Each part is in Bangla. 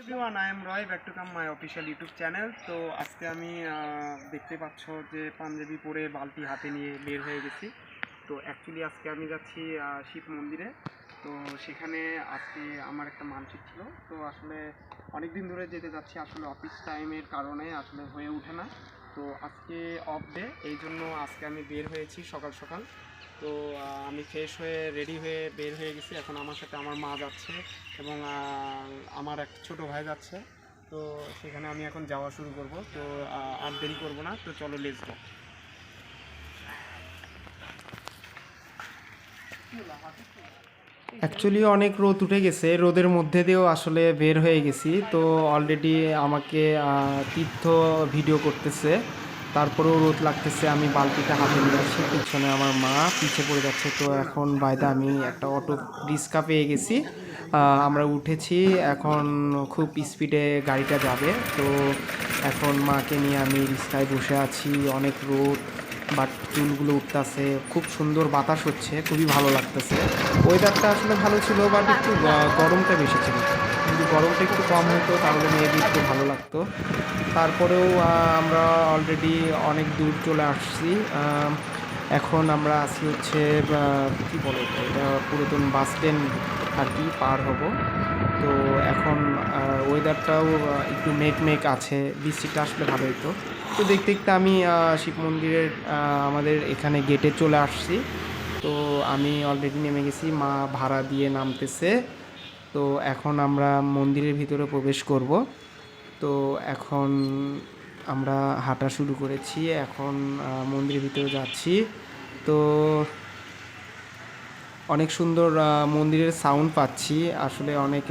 Everyone I am Roy back to come my official YouTube channel তো আজকে আমি দেখতে পাচ্ছ যে পাঞ্জাবি পরে বালতি হাতে নিয়ে বের হয়ে গেছি। তো অ্যাকচুয়ালি আজকে আমি যাচ্ছি শিব মন্দিরে। তো, সেখানে আজকে আমার একটা মানসিক ছিল। তো, আসলে অনেক দিন ধরে যেতে যাচ্ছি, আসলে অফিস টাইমের কারণে আসলে হয়ে ওঠে না। তো আজকে অফ ডে এই জন্য আজকে আমি বের হয়েছি সকাল সকাল। তো আমি ফ্রেশ হয়ে রেডি হয়ে বের হয়ে গেছি। এখন আমার সাথে আমার মা যাচ্ছে এবং আমার এক ছোট ভাই যাচ্ছে। তো সেখানে আমি এখন যাওয়া শুরু করব। তো আর দেরি করব না। তো চলো লেস গো অ্যাকচুয়ালি অনেক রোদ উঠে গেছে। রোদের মধ্যে দিয়েও আসলে বের হয়ে গেছি। তো অলরেডি আমাকে তীর্থ ভিডিও করতেছে। তারপরেও রোদ লাগতেছে। আমি বালতিটা হাতে নিয়ে আসছি। পিছনে আমার মা পিছে পড়ে যাচ্ছে। তো এখন বাইদা আমি একটা অটো রিক্সা পেয়ে গেছি। আমরা উঠেছি। এখন খুব স্পিডে গাড়িটা যাবে। তো এখন মাকে নিয়ে আমি রিক্সায় বসে আছি। অনেক রোদ। বাট চুলগুলো উঠতেছে, খুব সুন্দর বাতাস হচ্ছে, খুবই ভালো লাগতেছে। ওয়েদারটা আসলে ভালো ছিল বাট একটু গরমটা বেশি ছিল। যদি গরমটা একটু কম হতো, তাহলে মেয়েদের একটু ভালো লাগতো। তারপরেও আমরা অলরেডি অনেক দূর চলে আসছি। এখন আমরা আছি হচ্ছে কি বলে? এটা, পুরাতন বাস স্ট্যান্ড আর কি, পার হব। তো এখন ওয়েদারটাও একটু মেঘ মেঘ আছে, বৃষ্টিটা আসলে ভালো হতো তো দেখতে দেখতে আমি শিব মন্দিরের আমাদের এখানে গেটে চলে আসছি। তো আমি অলরেডি নেমে গেছি, মা ভাড়া দিয়ে নামতেছে। তো এখন আমরা মন্দিরের ভিতরে প্রবেশ করব। তো এখন আমরা হাঁটা শুরু করেছি, এখন মন্দিরের ভিতরে যাচ্ছি। তো অনেক সুন্দর মন্দিরের সাউন্ড পাচ্ছি। আসলে অনেক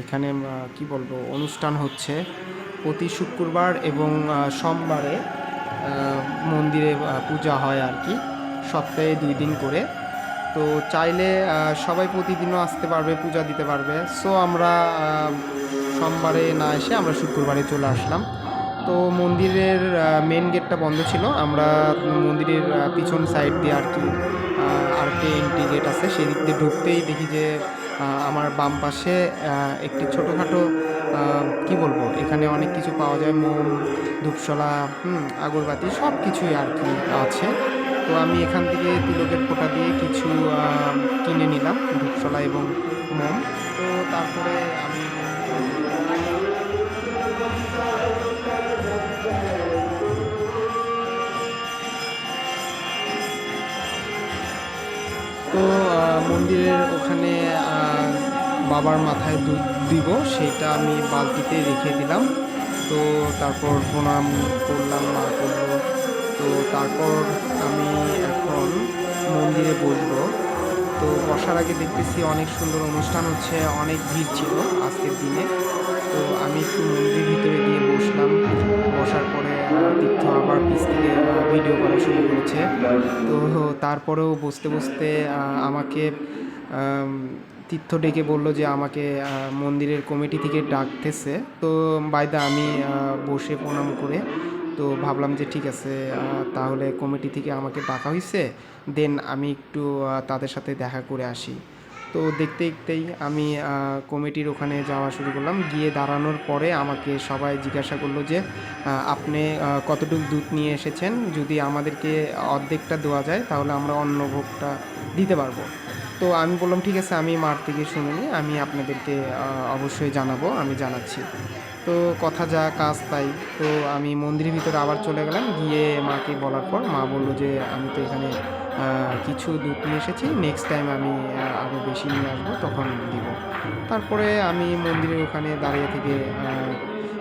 এখানে কি বলব, অনুষ্ঠান হচ্ছে। প্রতি শুক্রবার এবং সোমবারে মন্দিরে পূজা হয় আর কি, সপ্তাহে দুই দিন করে। তো চাইলে সবাই প্রতিদিনও আসতে পারবে, পূজা দিতে পারবে। সো আমরা সোমবারে না এসে আমরা শুক্রবারে চলে আসলাম। তো মন্দিরের মেন গেটটা বন্ধ ছিল। আমরা মন্দিরের পিছন সাইড দিয়ে আর কি আরেকটি এন্ট্রি গেট আছে সেদিক দিয়ে ঢুকতেই দেখি যে আমার বাম পাশে একটি ছোটোখাটো কি বলব, এখানে অনেক কিছু পাওয়া যায়, মোম, ধূপশলা আগরবাতি সব কিছুই আর কি আছে। তো আমি এখান থেকে তিলকের ফোঁটা দিয়ে কিছু কিনে নিলাম, ধূপশলা এবং মোম। তো তারপরে আমি তো মন্দিরের ওখানে বাবার মাথায় দুধ দিব, সেটা আমি বালতিতে রেখে দিলাম। তো তারপর প্রণাম করলাম, মা করল। তো তারপর আমি এখন মন্দিরে বসবো। তো বসার আগে দেখতেছি অনেক সুন্দর অনুষ্ঠান হচ্ছে, অনেক ভিড় ছিল আজকের দিনে। তীর্থ আবার পিছ থেকে ভিডিও করা শুরু করেছে। তো তারপরেও বসতে বসতে আমাকে তীর্থ ডেকে বলল যে আমাকে মন্দিরের কমিটি থেকে ডাকতেছে। তো বাইদা আমি বসে প্রণাম করে, তো ভাবলাম যে ঠিক আছে তাহলে কমিটি থেকে আমাকে ডাকা হয়েছে দেন আমি একটু তাদের সাথে দেখা করে আসি। তো দেখতে দেখতেই আমি কমিটির ওখানে যাওয়া শুরু করলাম। গিয়ে দাঁড়ানোর পরে আমাকে সবাই জিজ্ঞাসা করল যে আপনি কতটুকু দুধ নিয়ে এসেছেন? যদি আমাদেরকে অর্ধেকটা দেওয়া যায়, তাহলে আমরা অন্য ভোগটা দিতে পারব। তো আমি বললাম, ঠিক আছে, আমি মার থেকে শুনে আমি আপনাদেরকে অবশ্যই জানাব। আমি জানাচ্ছি। তো কথা যা কাজ তাই। তো আমি মন্দিরের ভিতরে আবার চলে গেলাম, গিয়ে মাকে বলার পর মা বলল যে, আমি তো এখানে কিছু দুধ নিয়ে এসেছি নেক্সট টাইম আমি আরও বেশি নিয়ে আসব, তখন দিব। তারপরে আমি মন্দিরের ওখানে দাঁড়িয়ে থেকে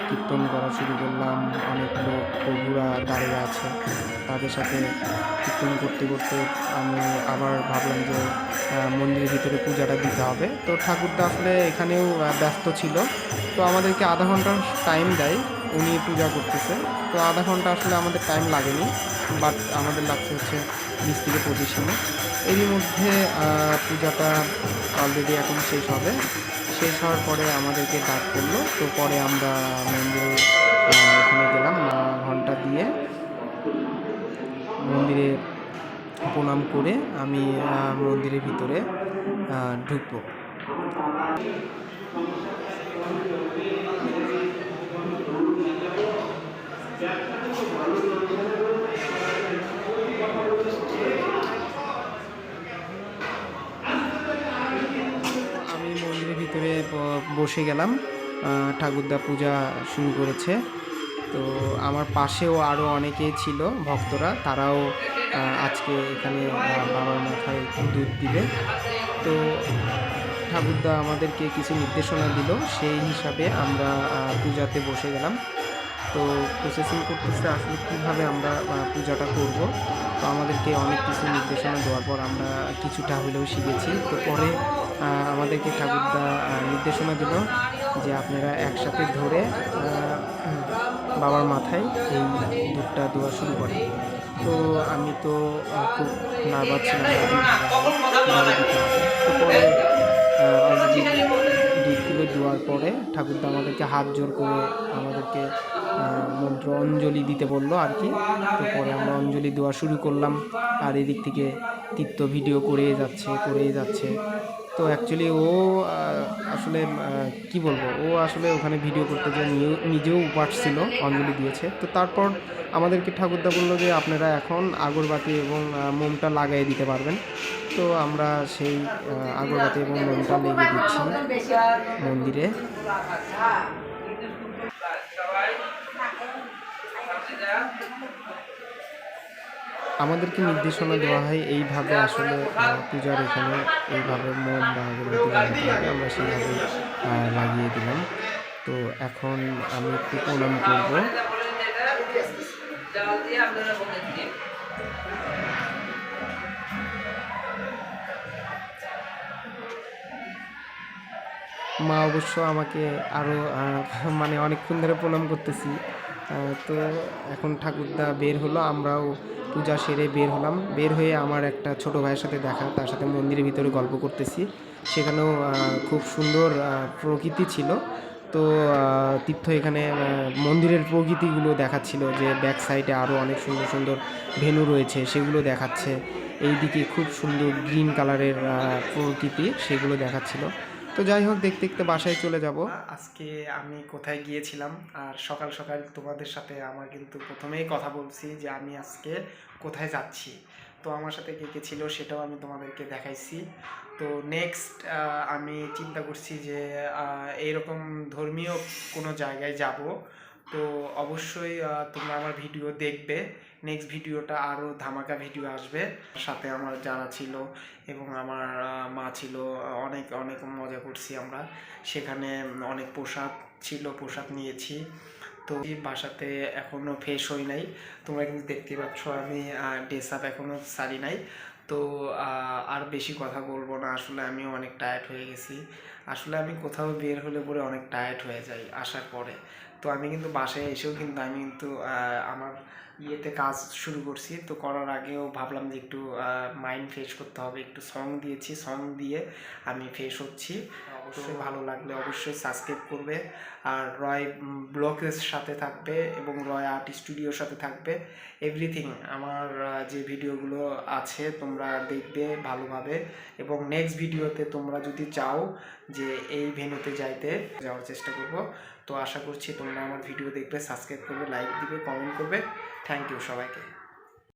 কীর্তন করা শুরু করলাম। অনেক লোক, প্রভুরা দাঁড়িয়ে আছে তাদের সাথে কীর্তন করতে করতে আমি আবার ভাবলাম যে মন্দিরের ভিতরে পূজাটা দিতে হবে। তো ঠাকুরদা আসলে এখানেও ব্যস্ত ছিল। তো আমাদেরকে আধা ঘণ্টার টাইম দেয়, উনি পূজা করতেছে। তো আধা ঘণ্টা আসলে আমাদের টাইম লাগেনি বাট আমাদের লাগছে হচ্ছে বিশ থেকে পঁচিশ মিনিট এরই মধ্যে পূজাটা অলরেডি এখন শেষ হবে। শেষ হওয়ার পরে আমাদেরকে ডাক করল। তো পরে আমরা মন্দিরে ওখানে গেলাম মা ঘণ্টা দিয়ে মন্দিরে প্রণাম করে আমি মন্দিরের ভিতরে ঢুকবো। ভিতরে বসে গেলাম। ঠাকুরদা পূজা শুরু করেছে। তো আমার পাশেও আরও অনেকেই ছিল, ভক্তরা। তারাও আজকে এখানে বাবার মাথায় দুধ দিবে। তো ঠাকুরদা আমাদেরকে কিছু নির্দেশনা দিল। সেই হিসাবে আমরা পূজাতে বসে গেলাম। তো প্রসেসিং করতেছে আসলে কীভাবে আমরা পূজাটা করব। তো আমাদেরকে অনেক কিছু নির্দেশনা দেওয়ার পর আমরা কিছুটা হলেও শিখেছি। তো পরে আমাদেরকে ঠাকুরদা নির্দেশনা দিল যে আপনারা একসাথে ধরে বাবার মাথায় এই দুধটা দেওয়া শুরু করে তো আমি তো খুব নার্ভাস ছিলাম। দুধগুলো দেওয়ার পরে ঠাকুরদা আমাদেরকে হাত জোর করে আমাদেরকে মন্ত্র অঞ্জলি দিতে বলল আর কি। তো পরে আমরা অঞ্জলি দেওয়া শুরু করলাম। আর এদিক থেকে তীর্থ ভিডিও করেই যাচ্ছে করেই যাচ্ছে। তো অ্যাকচুয়ালি ও আসলে কি বলব? ও আসলে ওখানে ভিডিও করতে যে নিজেও উপাস ছিল, অঞ্জলি দিয়েছে। তো তারপর আমাদেরকে ঠাকুরদা বলল যে, আপনারা এখন আগরবাতি এবং মোমটা লাগাই দিতে পারবেন। তো আমরা সেই আগরবাতি এবং মোমটা লেগে দিচ্ছি মন্দিরে। আমাদেরকে নির্দেশনা দেওয়া হয় এইভাবে আসলে পূজার এখানে এইভাবে মোম বা আগরবাতি লাগাতে হবে। আমরা সেইভাবে লাগিয়ে দিলাম। তো এখন আমি একটু প্রণাম করব। মা অবশ্য আমাকে আরও মানে অনেকক্ষণ ধরে প্রণাম করতেছি। তো এখন ঠাকুরদা বের হলো, আমরাও পূজা সেরে বের হলাম। বের হয়ে আমার একটা ছোট ভাইয়ের সাথে দেখা, তার সাথে মন্দিরের ভিতরে গল্প করতেছি। সেখানেও খুব সুন্দর প্রকৃতি ছিল। তো তীর্থ এখানে মন্দিরের প্রকৃতিগুলো দেখাচ্ছিল যে ব্যাক সাইডে আরও অনেক সুন্দর সুন্দর ভেনু রয়েছে, সেগুলো দেখাচ্ছে। এইদিকে খুব সুন্দর গ্রিন কালারের প্রকৃতি, সেগুলো দেখাচ্ছিল। তো যাই হোক, দেখতে দেখতে বাসায় চলে যাব। আজকে আমি কোথায় গিয়েছিলাম? আর সকাল সকাল তোমাদের সাথে আমার কিন্তু প্রথমেই কথা বলছি যে আমি আজকে কোথায় যাচ্ছি। তো আমার সাথে কে কে ছিল সেটাও আমি তোমাদেরকে দেখাইছি। তো নেক্সট আমি চিন্তা করছি যে এইরকম ধর্মীয় কোনো জায়গায় যাব। তো অবশ্যই তোমরা আমার ভিডিও দেখবে। নেক্সট ভিডিওটা আরও ধামাকা ভিডিও আসবে। সাথে আমার যারা ছিল এবং আমার মা ছিল, অনেক অনেক মজা করছি আমরা। সেখানে অনেক পোশাক ছিল, পোশাক নিয়েছি। তো বাসাতে এখনও ফ্রেশ হই নাই। তোমরা কিন্তু দেখতে পাচ্ছ আমি ড্রেস আপ এখনও সারি নাই। তো আর বেশি কথা বলব না। আসলে আমি অনেক টায়ার্ড হয়ে গেছি। আসলে আমি কোথাও বের হলে পরে অনেক টায়ার্ড হয়ে যাই আসার পরে। তো আমি কিন্তু বাসায় এসেও কিন্তু আমি কিন্তু আমার ইয়েতে কাজ শুরু করছি। তো করার আগেও ভাবলাম যে একটু মাইন্ড ফ্রেশ করতে হবে। একটু সং দিয়েছি সং দিয়ে আমি ফ্রেশ হচ্ছি। অবশ্যই ভালো লাগলে অবশ্যই সাবস্ক্রাইব করবে। আর রয় ব্লগের সাথে থাকবে এবং রয় আর্ট স্টুডিওর সাথে থাকবে। এভরিথিং আমার যে ভিডিওগুলো আছে তোমরা দেখবে ভালোভাবে। এবং নেক্সট ভিডিওতে তোমরা যদি চাও যে এই ভেনুতে যাইতে, যাওয়ার চেষ্টা করব। তো আশা করছি তোমরা আমার ভিডিও দেখবে সাবস্ক্রাইব করবে লাইক দিবে কমেন্ট করবে। থ্যাংক ইউ সবাইকে।